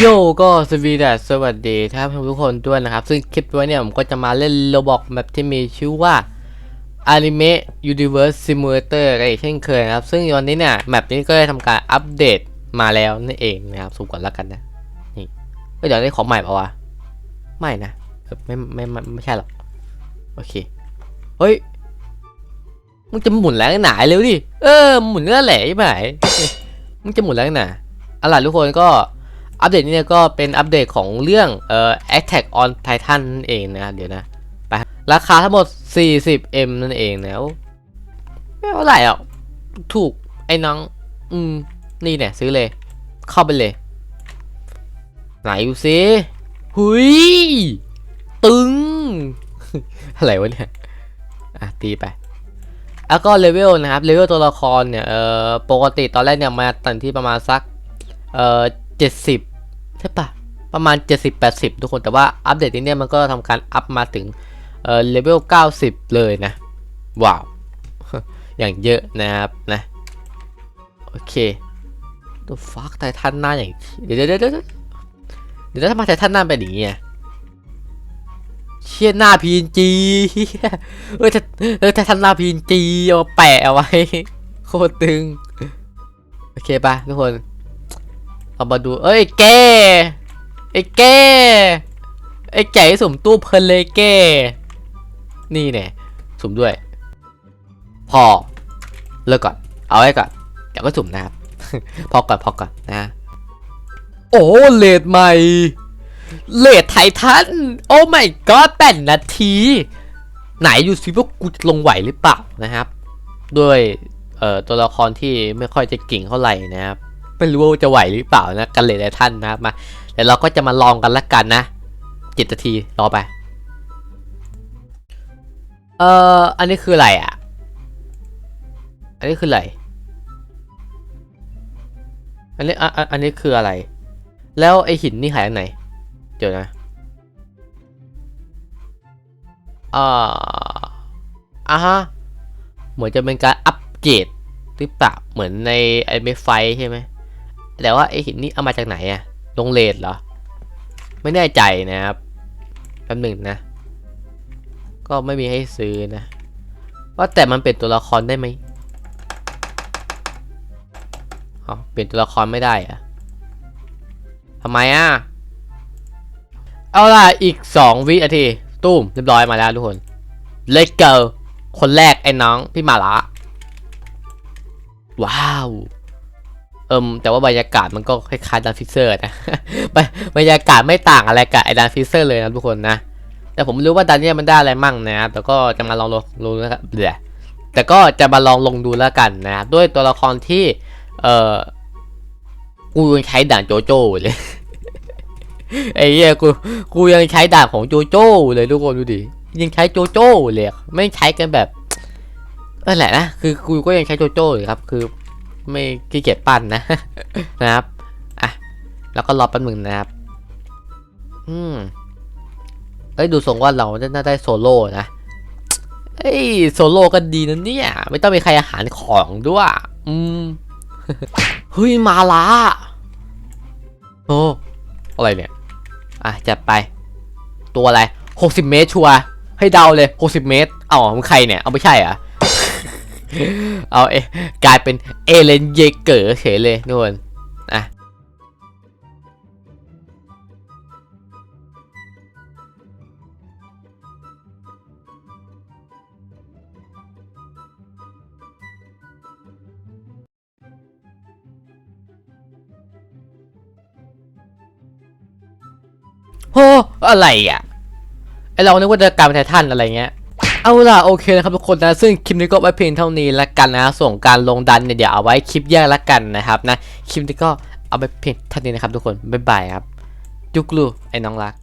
โยก็สวีดัสสวัสดีท่านผู้ชมทุกคนด้วยนะครับ ซึ่งคลิปนี้เนี่ยผมก็จะมาเล่นโลบอกแบบที่มีชื่อว่า Anime Universe Simulator กันอีกเช่นเคยนะครับ ซึ่งวันนี้เนี่ยแมปนี้ก็ได้ทำการอัปเดตมาแล้วนั่นเองนะครับสุ่มก่อนแล้วกันนะ นี่เอ้ยเดี๋ยวได้ของใหม่ปะวะ ไม่นะไม่ไม่ไม่ไม่ใช่หรอก โอเค เฮ้ยมึงจะหมุนแรงหนาเร็วดิ เออหมุนก็แหละไอ้ไหมมึงจะหมุนแรงหนาเอาล่ะทุกคนก็ อัปเดตนี้เนี่ยก็เป็นอัปเดตของเรื่องเอ่อ Attack on Titan นั่นเองนะเดี๋ยวนะไปราคาทั้งหมด 40M นั่นเองนะไม่เท่าไหร่อะถูกไอ้น้อง อืม นี่เนี่ยซื้อเลย เข้าไปเลย ไหนดูซิหุยตึง อะไรวะเนี่ย อะ ตีไปแล้วก็เลเวลนะครับ เลเวลตัวละครเนี่ย เอ่อ ปกติตอนแรกเนี่ยมาตันที่ประมาณสัก เอ่อ เจ็ดสิบใช่ปะประมาณ 70-80 ทุกคนแต่ว่าอัปเดตนี้เนี่ยมันก็ทำการอัพมาถึงเอ่อเลเวล 90 เลยนะ ว้าว อย่างเยอะนะครับนะ โอเคตัวฟักไททันหน้าอย่าง เดี๋ยวเดี๋ยวเดี๋ยวเดี๋ยวเดี๋ยวทำไมไททันหน้าเป็นอย่างนี้เชี่ยหน้าพีนจีเออถ้าเออไททันหน้าพีนจีเอามาแปะเอาไว้ โคตรตึง โอเคปะทุกคน เอามาดู เอ้ยแกไอ้แกไอ้แก่สมตู้เพลินเลยแกนี่เนี่ยสุ่มด้วย พอ เลิกก่อน เอาไว้ก่อน เดี๋ยวก็สุ่มนะครับ พอก่อนพอก่อนนะ โอ้เลดใหม่ เลดไททัน โอ้ไม่ก็แปดนาที ไหนอยู่สิว่ากูจะลงไหวหรือเปล่านะครับ ด้วยเอ่อตัวละครที่ไม่ค่อยจะเก่งเท่าไหร่นะครับ ไม่รู้ว่าจะไหวหรือเปล่านะกันเลยไททันนะครับมาเดี๋ยวเราก็จะมาลองกันละกันนะเจ็ดนาทีรอไป เอ่ออันนี้คืออะไรอะ อันนี้คืออะไรอันนี้อะอันนี้คืออะไร แล้วไอหินนี่หายไปไหนเดี๋ยวนะอ่าอะฮะเหมือนจะเป็นการอัปเกรดหรือเปล่าเหมือนในไอเมไฟใช่ไหม แต่ว่าไอหินนี่เอามาจากไหนอะลงเลดเหรอ ไม่แน่ใจนะครับแป๊บหนึ่งนะ ก็ไม่มีให้ซื้อนะ ว่าแต่มันเป็นตัวละครได้ไหมอ๋อเปลี่ยนตัวละครไม่ได้อะทำไมอะ เอาล่ะ อีก 2 วินาที ตุ้มเรียบร้อยมาแล้วทุกคน Let's go คนแรกไอ้น้อง พี่มาละ ว้าว อิมแต่ว่าบรรยากาศมันก็คล้ายๆดันฟิเซอร์นะบรรบรรยากาศไม่ต่างอะไรกับไอ้ดันฟิเซอร์เลยนะทุกคนนะ แต่ผมไม่รู้ว่าดันเนี่ยมันได้อะไรมั่งนะแต่ก็จะมาลองลงลงนะครับเดี๋ยแต่ก็จะมาลองลงดูแล้วกันนะด้วยตัวละครที่ เอ่อกูยังใช้ด่านโจโจ้เลยไอ้เหี้ยกูกูยังใช้ด่านของโจโจ้เลยทุกคนดูดิยังใช้โจโจ้เลยไม่ใช้กันแบบนั่นแหละนะคือกูก็ยังใช้โจโจ้เลยครับคือ ไม่ขี้เกียจปั้นนะ นะครับ อะ แล้วก็รอแป๊บหนึงนะครับ อืมเอ้ยดูทรงว่าเราน่าได้โซโล่นะ เอ้ยโซโล่ก็ดีนะเนี่ย ไม่ต้องมีใครอาหารของด้วย อืม เฮ้ยมาละโอ้อะไรเนี่ย อะจัดไป ตัวอะไร60เมตรชัวให้เดาเลย60เมตร เอ้ามึงใครเนี่ย เอาไม่ใช่อะ เอาเอกลายเป็นเอเลนเยเกอร์เฉยเลยนู่นอะโหอะไรอะไอเรานึกว่าจะกลายเป็นไททันอะไรเงี้ย เอาล่ะโอเคนะครับทุกคนนะซึ่งคลิปนี้ก็ไว้เพียงเท่านี้ละกันนะส่งการลงดันเนี่ยเดี๋ยวเอาไว้คลิปแยกละกันนะครับนะคลิปนี้ก็เอาไปเพียงเท่านี้นะครับทุกคนบ๊ายบายครับยุกลูไอ้น้องรัก